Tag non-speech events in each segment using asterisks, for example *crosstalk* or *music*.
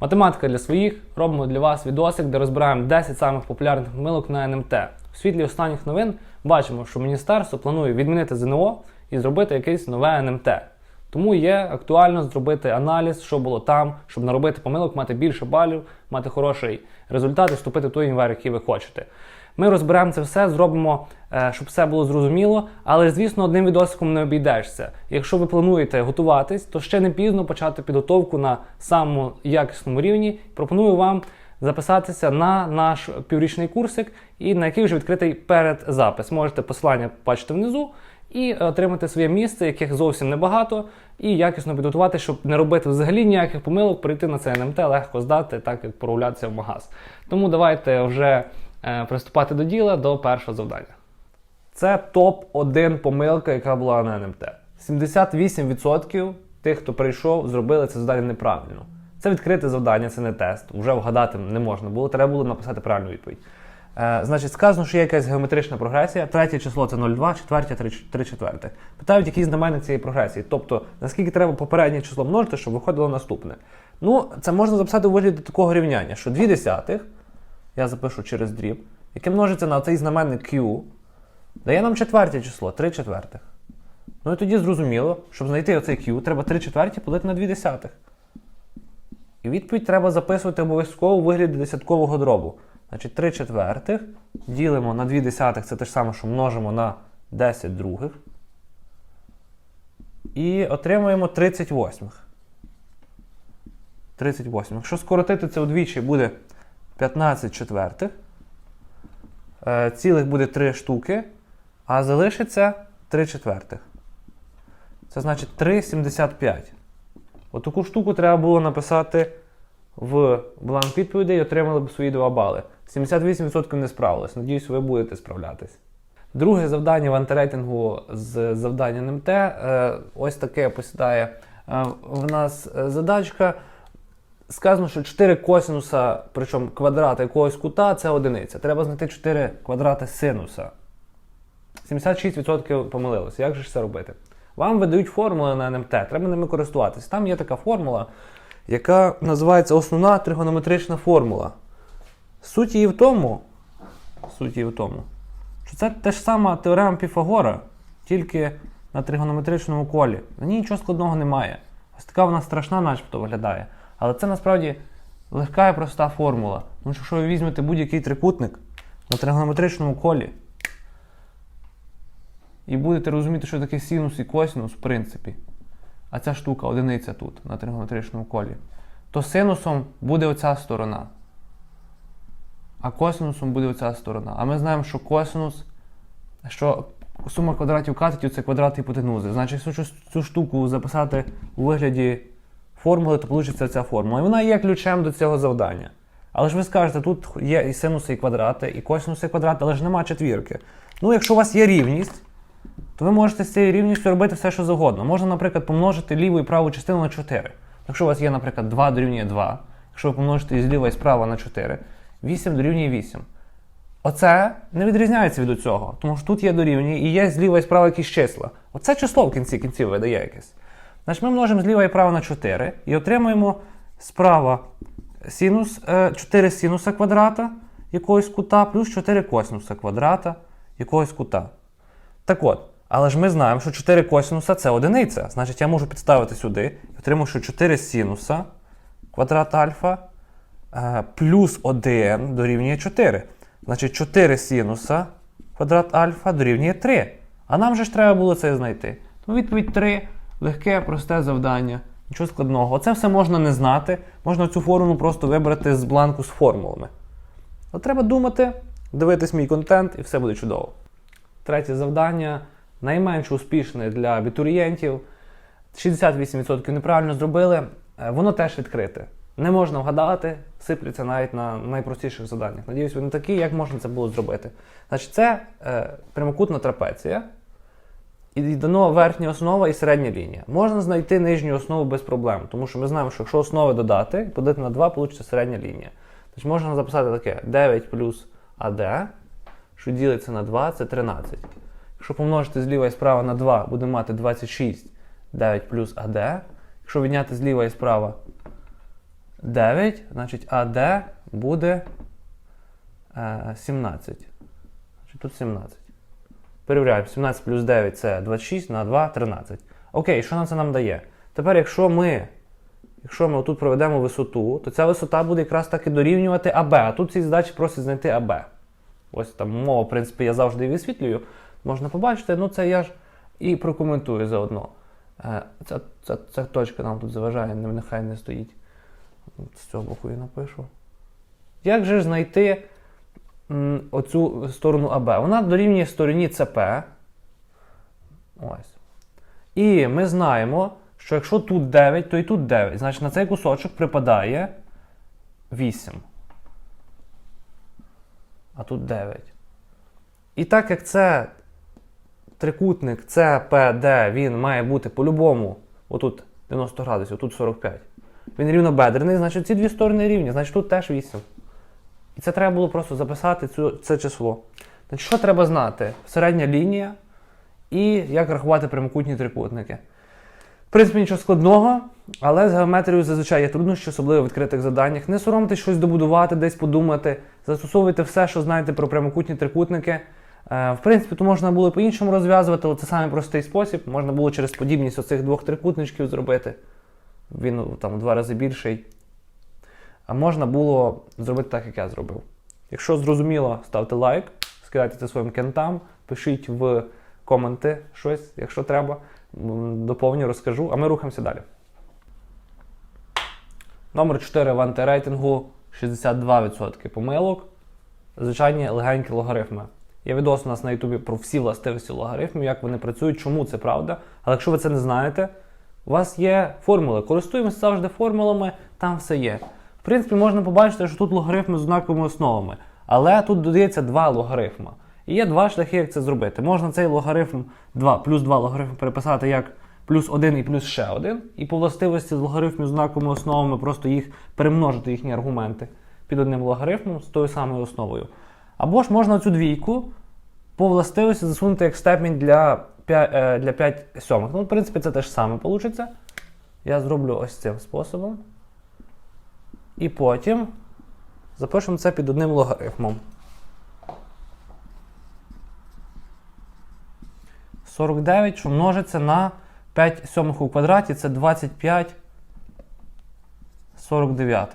Математика для своїх. Робимо для вас відосик, де розбираємо 10 самих популярних помилок на НМТ. У світлі останніх новин бачимо, що міністерство планує відмінити ЗНО і зробити якесь нове НМТ. Тому є актуально зробити аналіз, що було там, щоб наробити помилок, мати більше балів, мати хороший результат і вступити в той інвер, який ви хочете. Ми розберемо це все, зробимо, е, щоб все було зрозуміло. Але, звісно, одним відосиком не обійдешся. Якщо ви плануєте готуватись, то ще не пізно почати підготовку на самому якісному рівні. Пропоную вам записатися на наш піврічний курсик, і на який вже відкритий передзапис. Можете посилання бачити внизу і отримати своє місце, яких зовсім небагато, і якісно підготувати, щоб не робити взагалі ніяких помилок, прийти на це НМТ, легко здати, так як прогулятися в магаз. Тому давайте вже приступати до діла, до першого завдання. Це топ-1 помилка, яка була на НМТ. 78% тих, хто прийшов, зробили це завдання неправильно. Це відкрите завдання, це не тест. Вже вгадати не можна було, треба було написати правильну відповідь. Е, значить, сказано, що є якась геометрична прогресія. Третє число це 0,2, четверте 3, 3 четверте. Питають, які знаменник цієї прогресії. Тобто, наскільки треба попереднє число множити, щоб виходило наступне. Ну, це можна записати у вигляді такого рівняння, що 2 десятих, я запишу через дріб, яке множиться на цей знаменник Q, дає нам четверте число, 3 четвертих. Ну і тоді зрозуміло, щоб знайти оцей Q, треба 3 четверті поділити на 2 десятих. І відповідь треба записувати обов'язково у вигляді десяткового дробу. Значить, 3 четвертих ділимо на 2 десятих, це те ж саме, що множимо на 10 других. І отримуємо 38. 38. Якщо скоротити це удвічі, буде 15 четвертих. Е, Цілих буде 3 штуки, а залишиться 3 четвертих. Це значить 3,75. Отаку штуку треба було написати в бланк відповідей і отримали б свої 2 бали. 78% не справились. Надіюсь, ви будете справлятись. Друге завдання в антирейтингу з завданням МТ. е, Ось таке посідає е, в нас задачка. Сказано, що 4 косинуса, причому квадрата якогось кута це одиниця. Треба знайти 4 квадрати синуса. 76% помилилося. Як же ж це робити? Вам видають формули на НМТ, треба ними користуватися. Там є така формула, яка називається основна тригонометрична формула. Суть її в тому, суть її в тому, що це те ж сама теорема Піфагора, тільки на тригонометричному колі. На ній нічого складного немає. Ось така вона страшна, начебто виглядає. Але це насправді легка і проста формула. Тому що якщо ви візьмете будь-який трикутник на тригонометричному колі і будете розуміти, що таке синус і косинус, в принципі, а ця штука одиниця тут, на тригонометричному колі, то синусом буде оця сторона. А косинусом буде оця сторона. А ми знаємо, що косинус, що сума квадратів катетів це квадрат гіпотенузи. Значить, якщо цю, штуку записати у вигляді формули, то вийде ця формула. І вона є ключем до цього завдання. Але ж ви скажете, тут є і синуси, і квадрати, і косинуси, і квадрати, але ж нема четвірки. Ну, якщо у вас є рівність, то ви можете з цією рівністю робити все, що завгодно. Можна, наприклад, помножити ліву і праву частину на 4. Якщо у вас є, наприклад, 2 дорівнює 2, якщо ви помножите і зліва і справа на 4, 8 дорівнює 8. Оце не відрізняється від цього, тому що тут є дорівнює і є зліва і справа якісь числа. Оце число в кінці кінців видає якесь. Значить, ми множимо зліва і право на 4 і отримуємо справа синус, е, 4 синуса квадрата якогось кута плюс 4 косинуса квадрата якогось кута. Так от, але ж ми знаємо, що 4 косинуса це одиниця. Значить, я можу підставити сюди і отримую, що 4 синуса квадрат альфа е, плюс 1 дорівнює 4. Значить, 4 синуса квадрат альфа дорівнює 3. А нам же ж треба було це знайти. Тому відповідь 3 легке, просте завдання. Нічого складного. Оце все можна не знати. Можна цю формулу просто вибрати з бланку з формулами. Але треба думати, дивитись мій контент, і все буде чудово. Третє завдання найменш успішне для абітурієнтів. 68% неправильно зробили. Е, Воно теж відкрите. Не можна вгадати, сипляться навіть на найпростіших заданнях. Надіюсь, ви не такі, як можна це було зробити. Значить, це е, прямокутна трапеція. І дано верхня основа і середня лінія. Можна знайти нижню основу без проблем, тому що ми знаємо, що якщо основи додати, подати на 2, вийде середня лінія. Тобто можна записати таке 9 плюс АД, що ділиться на 2, це 13. Якщо помножити зліва і справа на 2, будемо мати 26, 9 плюс АД. Якщо відняти зліва і справа 9, значить АД буде е, 17. Значить, тут 17. Перевіряємо. 17 плюс 9 це 26 на 2 13. Окей, що нам це нам дає? Тепер, якщо ми, якщо ми отут проведемо висоту, то ця висота буде якраз таки дорівнювати АБ. А тут цій задачі просить знайти АБ. Ось там мова, в принципі, я завжди висвітлюю. Можна побачити, ну це я ж і прокоментую заодно. Е, Ця, ця, ця точка нам тут заважає, нехай не стоїть. З цього боку я напишу. Як же ж знайти оцю сторону АБ? Вона дорівнює стороні ЦП. Ось. І ми знаємо, що якщо тут 9, то і тут 9. Значить на цей кусочок припадає 8. А тут 9. І так як це трикутник CPD, він має бути по-любому, отут 90 градусів, тут 45. Він рівнобедрений, значить ці дві сторони рівні, значить тут теж 8. І це треба було просто записати цю, це число. Значить, що треба знати? Середня лінія і як рахувати прямокутні трикутники. В принципі, нічого складного, але з геометрією зазвичай є труднощі, особливо в відкритих заданнях. Не соромтесь щось добудувати, десь подумати. Застосовуйте все, що знаєте про прямокутні трикутники. Е, В принципі, то можна було по-іншому розв'язувати, але це самий простий спосіб. Можна було через подібність оцих двох трикутничків зробити. Він ну, там в два рази більший. А можна було зробити так, як я зробив. Якщо зрозуміло, ставте лайк, скидайте це своїм кентам, пишіть в коменти щось, якщо треба. Доповню, розкажу, а ми рухаємося далі. Номер 4 в антирейтингу 62% помилок. Звичайні легенькі логарифми. Є відос у нас на Ютубі про всі властивості логарифмів, як вони працюють, чому це правда. Але якщо ви це не знаєте, у вас є формули. Користуємося завжди формулами, там все є. Принципі, можна побачити, що тут логарифми з однаковими основами. Але тут додається два логарифма. І є два шляхи, як це зробити. Можна цей логарифм 2 плюс 2 логарифм переписати як плюс 1 і плюс ще 1. І по властивості з логарифмів з однаковими основами просто їх перемножити їхні аргументи під одним логарифмом з тою самою основою. Або ж можна цю двійку по властивості засунути як степінь для 5, е, для 5 сьомих. Ну, в принципі, це теж саме вийде. Я зроблю ось цим способом. І потім запишемо це під одним логарифмом. 49, що множиться на 5 сьомих у квадраті, це 25 49.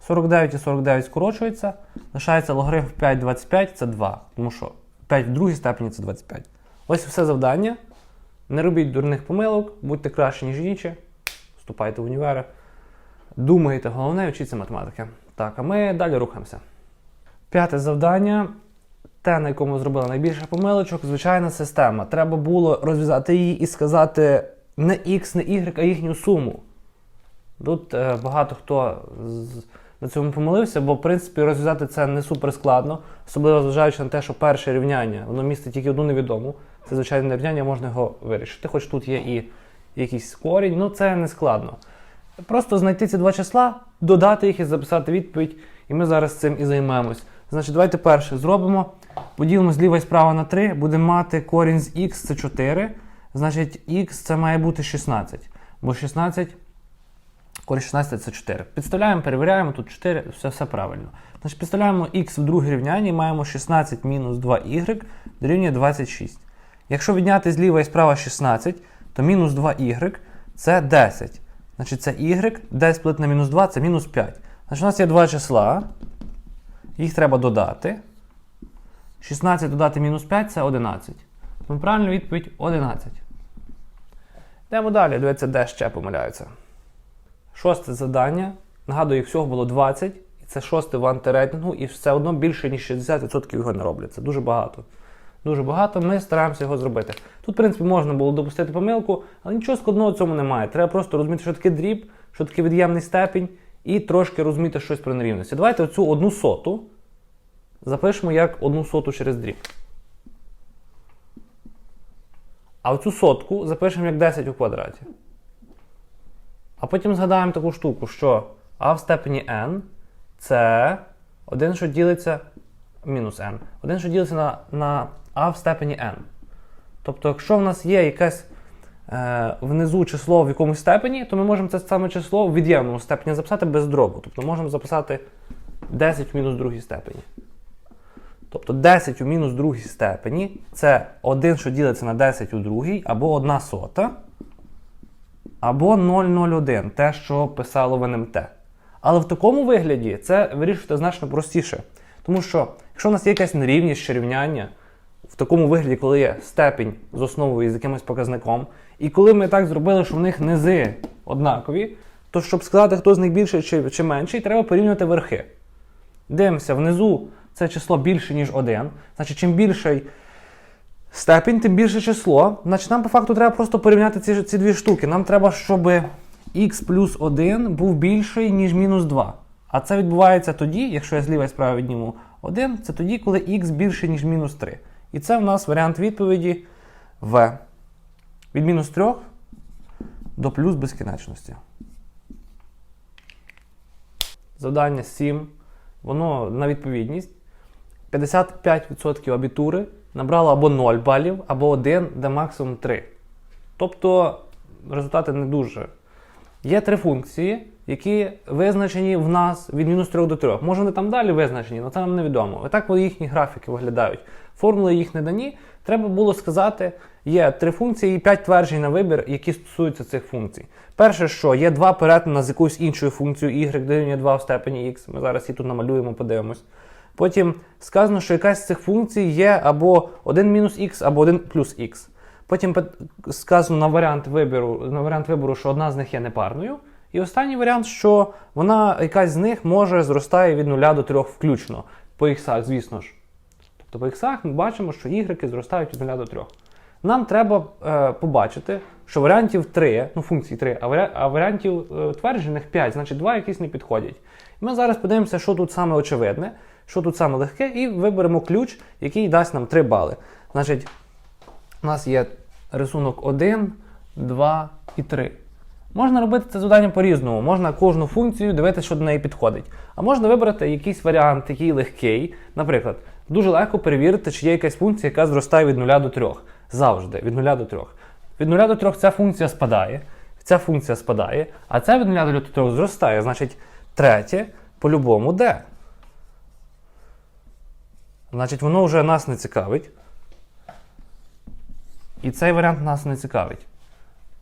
49 і 49 скорочується. Лишається логарифм 5 25 це 2. Тому що 5 в другій степені це 25. Ось все завдання. Не робіть дурних помилок, будьте краще, ніж інші. Вступайте в універи. Думайте, головне, вчіться математики. Так, а ми далі рухаємося. П'яте завдання. Те, на якому зробили найбільше помилочок, звичайна система. Треба було розв'язати її і сказати не X, не Y, а їхню суму. Тут е, багато хто з, на цьому помилився, бо в принципі розв'язати це не супер складно, особливо зважаючи на те, що перше рівняння воно містить тільки одну невідому. Це звичайне рівняння, можна його вирішити. Хоч тут є і якийсь корінь, ну це не складно. Просто знайти ці два числа, додати їх і записати відповідь, і ми зараз цим і займемось. Значить, давайте перше зробимо. Поділимо зліва і справа на 3, будемо мати корінь з х це 4. Значить, х це має бути 16. Бо 16, корінь 16 це 4. Підставляємо, перевіряємо, тут 4, все, все правильно. Значить, підставляємо х в друге рівняння і маємо 16 мінус 2y дорівнює 26. Якщо відняти зліва і справа 16, то мінус 2y це 10. Значить, це y, 10 плит на мінус 2 це мінус 5. Значить, у нас є два числа. Їх треба додати. 16 додати мінус 5 це 11. Тому правильна відповідь 11. Йдемо далі, дивіться, де ще помиляються. Шосте завдання. Нагадую, їх всього було 20, і це шосте в антирейтингу, і все одно більше, ніж 60% його не роблять. Це дуже багато. Дуже багато, ми стараємося його зробити. Тут, в принципі, можна було допустити помилку, але нічого складного в цьому немає. Треба просто розуміти, що таке дріб, що таке від'ємний степінь, і трошки розуміти щось про нерівності. Давайте оцю одну соту запишемо як одну соту через дріб. А оцю сотку запишемо як 10 у квадраті. А потім згадаємо таку штуку, що а в степені n це один, що ділиться мінус n. Один, що ділиться на, на а в степені n. Тобто, якщо в нас є якась е, внизу число в якомусь степені, то ми можемо це саме число в від'ємному степені записати без дробу. Тобто можемо записати 10 в мінус другій степені. Тобто 10 у мінус другій степені це 1, що ділиться на 10 у другій, або 1 сота, або 0,01, те, що писало в НМТ. Але в такому вигляді це вирішувати значно простіше. Тому що, якщо у нас є якась нерівність чи рівняння, в такому вигляді, коли є степінь з основою з якимось показником, і коли ми так зробили, що в них низи однакові, то щоб сказати, хто з них більший чи, чи менший, треба порівнювати верхи. Дивимося, внизу це число більше, ніж 1. Значить, чим більший степінь, тим більше число. Значить, нам по факту треба просто порівняти ці, ці дві штуки. Нам треба, щоб х плюс 1 був більший, ніж мінус 2. А це відбувається тоді, якщо я зліва і справа відніму 1, це тоді, коли х більше, ніж мінус 3. І це в нас варіант відповіді В. Від мінус 3 до плюс безкінечності. Завдання 7. Воно на відповідність. 55% абітури набрало або 0 балів, або 1, де максимум 3. Тобто результати не дуже. Є три функції, які визначені в нас від мінус 3 до 3. Може, вони там далі визначені, але це нам невідомо. І так їхні графіки виглядають. Формули їх не дані. Треба було сказати, є три функції і 5 тверджень на вибір, які стосуються цих функцій. Перше, що є два перетини з якоюсь іншою функцією y дорівнює 2 в степені x. Ми зараз її тут намалюємо, подивимось. Потім сказано, що якась з цих функцій є або 1 мінус х, або 1 плюс х. Потім сказано на варіант вибору, на варіант вибору, що одна з них є непарною. І останній варіант, що вона якась з них може зростає від 0 до 3 включно. По іксах, звісно ж. Тобто по іксах ми бачимо, що y зростають від 0 до 3. Нам треба е, побачити, що варіантів 3, ну функцій 3, а, варі, а варіантів е, тверджених 5, значить 2 якісь не підходять. І ми зараз подивимося, що тут саме очевидне, що тут саме легке, і виберемо ключ, який дасть нам 3 бали. Значить, у нас є рисунок 1, 2 і 3. Можна робити це завдання по-різному. Можна кожну функцію дивитися, що до неї підходить. А можна вибрати якийсь варіант, який легкий. Наприклад, дуже легко перевірити, чи є якась функція, яка зростає від 0 до 3. Завжди, від 0 до 3. Від 0 до 3 ця функція спадає, ця функція спадає, а ця від 0 до 3 зростає. Значить, третє по-любому де. Значить, воно вже нас не цікавить. І цей варіант нас не цікавить.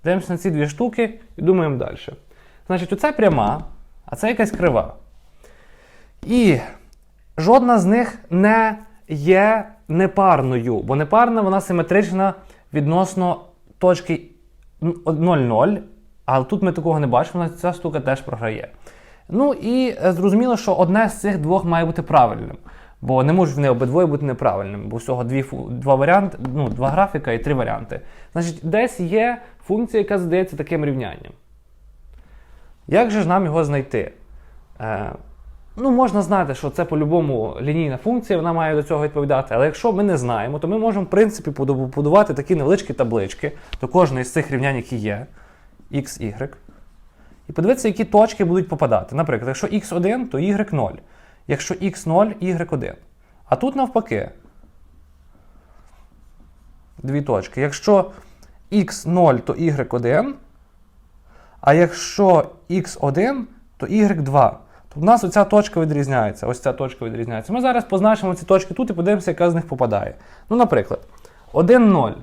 Дивимося на ці дві штуки і думаємо далі. Значить, оце пряма, а це якась крива. І жодна з них не є непарною, бо непарна вона симетрична відносно точки 0,0. Але тут ми такого не бачимо, ця штука теж програє. Ну і зрозуміло, що одне з цих двох має бути правильним. Бо не можуть вони обидвоє бути неправильними, бо всього дві, два варіанти, ну, два графіка і три варіанти. Значить, десь є функція, яка задається таким рівнянням. Як же ж нам його знайти? Ну, можна знати, що це по-любому лінійна функція, вона має до цього відповідати. Але якщо ми не знаємо, то ми можемо, в принципі, побудувати такі невеличкі таблички до кожної з цих рівнянь, які є, x, y. І подивитися, які точки будуть попадати. Наприклад, якщо x1, то y 0. Якщо x0, y1. А тут навпаки. Дві точки. Якщо x0, то y1. А якщо x1, то y2. В нас оця точка відрізняється. Ось ця точка відрізняється. Ми зараз позначимо ці точки тут і подивимося, яка з них попадає. Ну, наприклад, 1,0.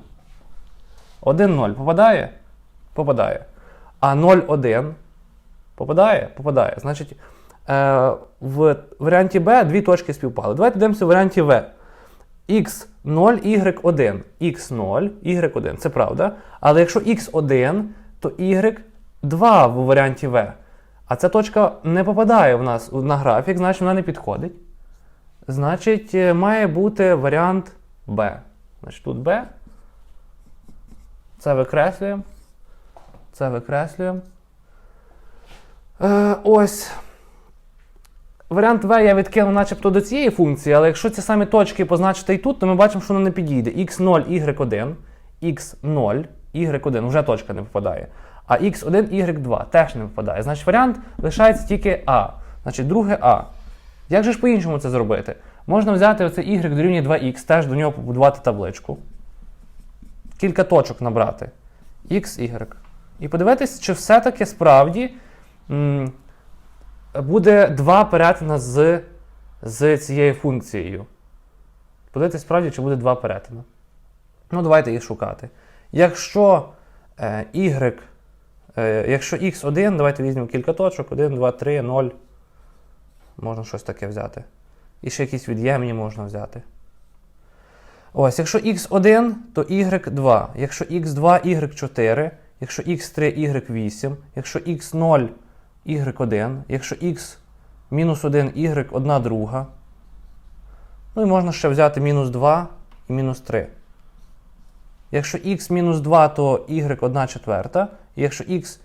1,0 попадає? Попадає. А 0,1 попадає? Попадає. Значить, е, в варіанті Б дві точки співпали. Давайте дивимося в варіанті В. x0, y1. x0, y1. Це правда. Але якщо x1, то y2 в варіанті В. А ця точка не попадає в нас на графік, значить вона не підходить. Значить, е, має бути варіант Б. Значить, тут Б. Це викреслюємо. Це викреслюємо. Е, ось. Варіант В я відкинув начебто до цієї функції, але якщо ці самі точки позначити і тут, то ми бачимо, що воно не підійде. x0, y1, x0, y1 вже точка не попадає. А x1, y2 теж не попадає. Значить, варіант лишається тільки А. Значить, друге А. Як же ж по-іншому це зробити? Можна взяти оце y дорівнює 2х, теж до нього побудувати табличку. Кілька точок набрати. XY. І подивитись, чи все-таки справді м, буде два перетина з, з цією функцією. Подивитись справді, чи буде два перетина. Ну, давайте їх шукати. Якщо е, y, якщо x1, давайте візьмемо кілька точок. 1, 2, 3, 0. Можна щось таке взяти. І ще якісь від'ємні можна взяти. Ось, якщо x1, то y2. Якщо x2, y4. Якщо x3, y8. Якщо x0, y1. Якщо x мінус 1, y 1 друга. Ну і можна ще взяти мінус 2 і мінус 3. Якщо x мінус 2, то y 1 четверта. І якщо x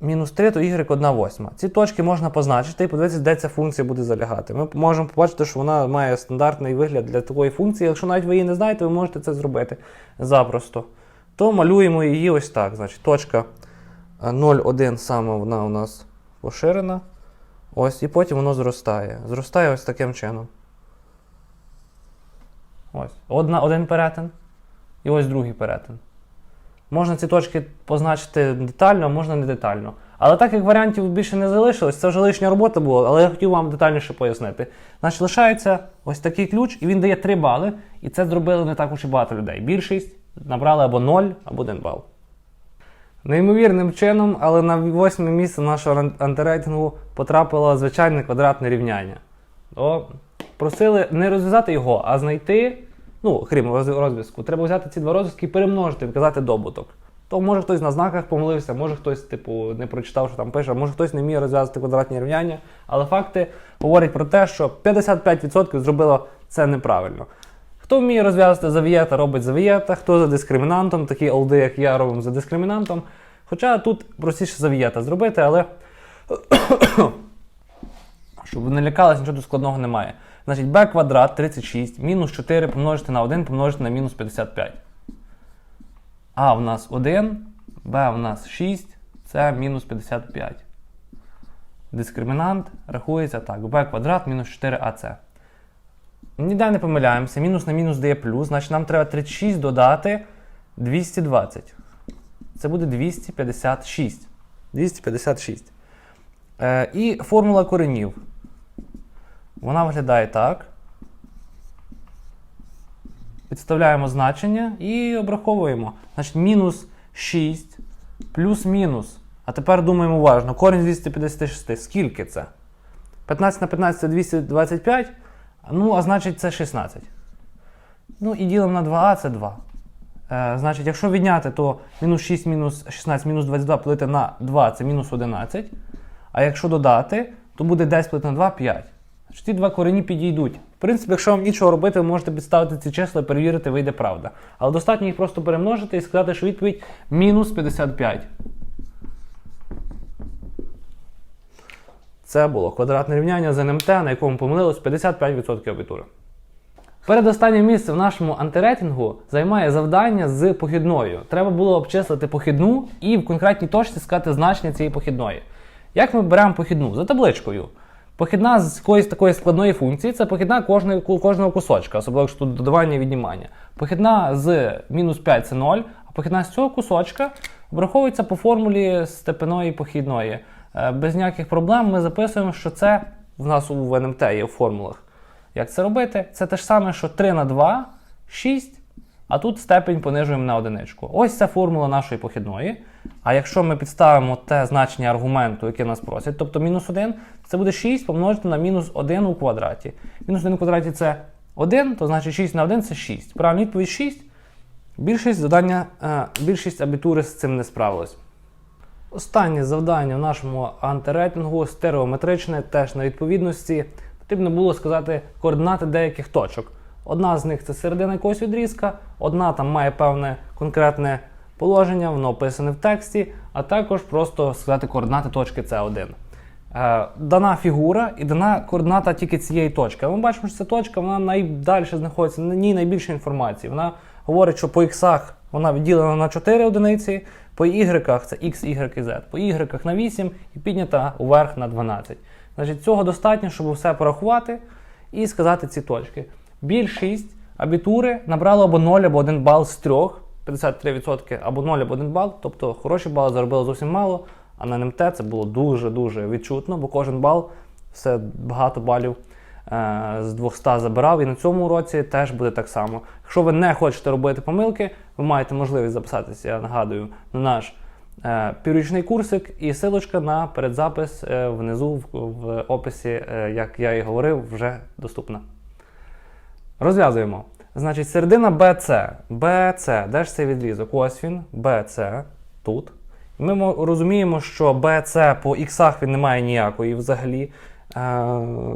мінус 3, то y 1 восьма. Ці точки можна позначити і подивитися, де ця функція буде залягати. Ми можемо побачити, що вона має стандартний вигляд для такої функції. Якщо навіть ви її не знаєте, ви можете це зробити запросто. То малюємо її ось так. Значить, точка 0,1 саме вона у нас поширена. Ось, і потім воно зростає. Зростає ось таким чином. Ось. Одна, один перетин. І ось другий перетин. Можна ці точки позначити детально, а можна не детально. Але так як варіантів більше не залишилось, це вже лишня робота була, але я хотів вам детальніше пояснити. Значить, лишається ось такий ключ, і він дає 3 бали, і це зробили не так уж і багато людей. Більшість набрали або 0, або 1 бал. Неймовірним чином, але на восьме місце нашого антирейтингу потрапило звичайне квадратне рівняння. То просили не розв'язати його, а знайти, ну, крім розв'язку, треба взяти ці два розв'язки і перемножити, вказати добуток. То може хтось на знаках помилився, може хтось, типу, не прочитав, що там пише, може хтось не вміє розв'язати квадратні рівняння. Але факти говорять про те, що 55% зробило це неправильно. Хто вміє розв'язати завієта, робить завієта, хто за дискримінантом, такі олди, як я, робимо за дискримінантом. Хоча тут простіше завієта зробити, але щоб ви не лякались, нічого тут складного немає. Значить, b квадрат 36, мінус 4 помножити на 1 помножити на мінус 55. А в нас 1, b в нас 6, це мінус 55. Дискримінант рахується так: b квадрат мінус 4ac. Ніде не помиляємося. Мінус на мінус дає плюс, значить нам треба 36 додати 220. Це буде 256. 256. Е, і формула коренів. Вона виглядає так. Підставляємо значення і обраховуємо. Значить, мінус 6 плюс мінус. А тепер думаємо уважно. Корінь з 256. Скільки це? 15 на 15 це 225. Ну, а значить, це 16. Ну і ділимо на 2а це 2. Е, значить, якщо відняти, то мінус 6 мінус 16 мінус 22 поділити на 2 це мінус 11. А якщо додати, то буде 10 поділити на 2 5. Значить, ці два корені підійдуть. В принципі, якщо вам нічого робити, ви можете підставити ці числа і перевірити, вийде правда. Але достатньо їх просто перемножити і сказати, що відповідь мінус 55. Це було квадратне рівняння з НМТ, на якому помилилось 55% абітури. Передостаннє місце в нашому антирейтингу займає завдання з похідною. Треба було обчислити похідну і в конкретній точці сказати значення цієї похідної. Як ми беремо похідну? За табличкою. Похідна з якоїсь такої складної функції це похідна кожної, кожного кусочка, особливо якщо тут додавання і віднімання. Похідна з мінус 5 це 0, а похідна з цього кусочка враховується по формулі степеної похідної. Е, Без ніяких проблем ми записуємо, що це в нас у НМТ є в формулах. Як це робити? Це те ж саме, що 3 на 2 6, а тут степень понижуємо на одиничку. Ось це формула нашої похідної. А якщо ми підставимо те значення аргументу, яке нас просять, тобто мінус 1, це буде 6 помножити на мінус 1 у квадраті. Мінус 1 у квадраті це 1, то значить 6 на 1 це 6. Правильна відповідь 6. Більшість завдання, е, більшість абітури з цим не справилась. Останнє завдання в нашому антирейтингу стереометричне, теж на відповідності. Потрібно було сказати координати деяких точок. Одна з них це середина якогось відрізка, одна там має певне конкретне положення, воно описане в тексті, а також просто сказати координати точки С1. Е, дана фігура і дана координата тільки цієї точки. Ми бачимо, що ця точка вона найдальше знаходиться, на ній найбільше інформації. Вона говорить, що по іксах вона відділена на 4 одиниці, по y це x, y і z, по y на 8 і піднята уверх на 12. Значить, цього достатньо, щоб все порахувати і сказати ці точки. Більшість абітури набрало або 0, або 1 бал з трьох. 53% або 0, або 1 бал. Тобто хороші бали заробили зовсім мало, а на НМТ це було дуже-дуже відчутно, бо кожен бал все багато балів е, з 200 забирав. І на цьому уроці теж буде так само. Якщо ви не хочете робити помилки, ви маєте можливість записатися, я нагадую, на наш е, піврічний курсик і силочка на передзапис е, внизу в, в описі, е, як я і говорив, вже доступна. Розв'язуємо. Значить, середина BC. BC, де ж цей відрізок? Ось він, BC, тут. І ми розуміємо, що BC по іксах він не має ніякої взагалі е,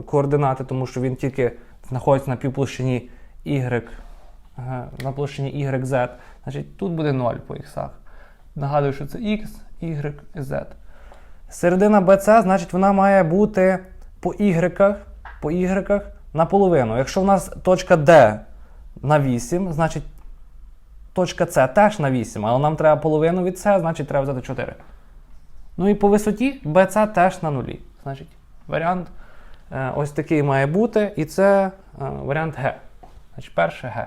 координати, тому що він тільки знаходиться на півплощині Y, е, на площині YZ. Значить, тут буде 0 по іксах. Нагадую, що це X, Y Z. Середина BC, значить, вона має бути по Y, по Y наполовину. Якщо в нас точка D на 8, значить точка С теж на 8, але нам треба половину від С, значить треба взяти 4. Ну і по висоті BC теж на нулі. Значить, варіант е, ось такий має бути, і це е, варіант Г. Значить, перше Г.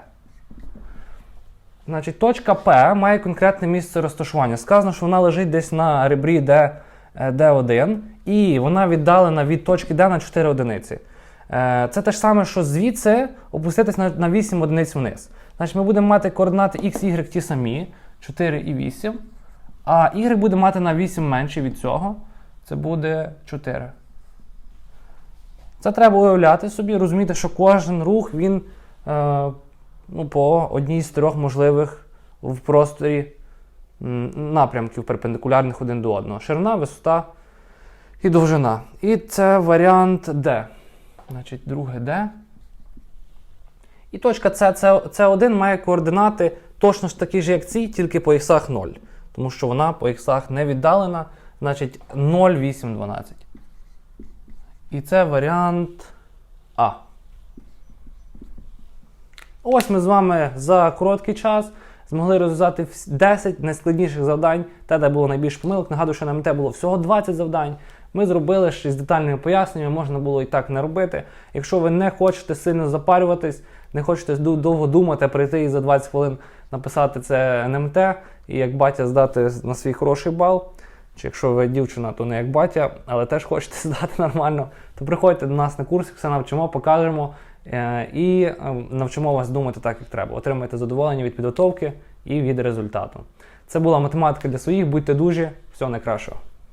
Значить, точка П має конкретне місце розташування. Сказано, що вона лежить десь на ребрі D, е, D1, і вона віддалена від точки D на 4 одиниці. Е, Це те ж саме, що звідси опуститись на, на 8 одиниць вниз. Значить, ми будемо мати координати x, y ті самі, 4 і 8. А y буде мати на 8 менше від цього. Це буде 4. Це треба уявляти собі, розуміти, що кожен рух він е, ну, по одній з трьох можливих в просторі напрямків перпендикулярних один до одного. Ширина, висота і довжина. І це варіант D. Значить, друге D. І точка С, С1 має координати точно ж такі ж, як ці, тільки по іксах 0. Тому що вона по іксах не віддалена, значить 0, 8, 12. І це варіант А. Ось ми з вами за короткий час змогли розв'язати 10 найскладніших завдань, те, де було найбільше помилок. Нагадую, що на МТ було всього 20 завдань. Ми зробили ще з детальними поясненнями, можна було і так не робити. Якщо ви не хочете сильно запарюватись, не хочете довго думати, прийти і за 20 хвилин написати це НМТ, і як батя здати на свій хороший бал. Чи якщо ви дівчина, то не як батя, але теж хочете *laughs* здати нормально, то приходьте до нас на курс, все навчимо, покажемо е, і е, навчимо вас думати так, як треба. Отримайте задоволення від підготовки і від результату. Це була математика для своїх. Будьте дужі, всього найкращого.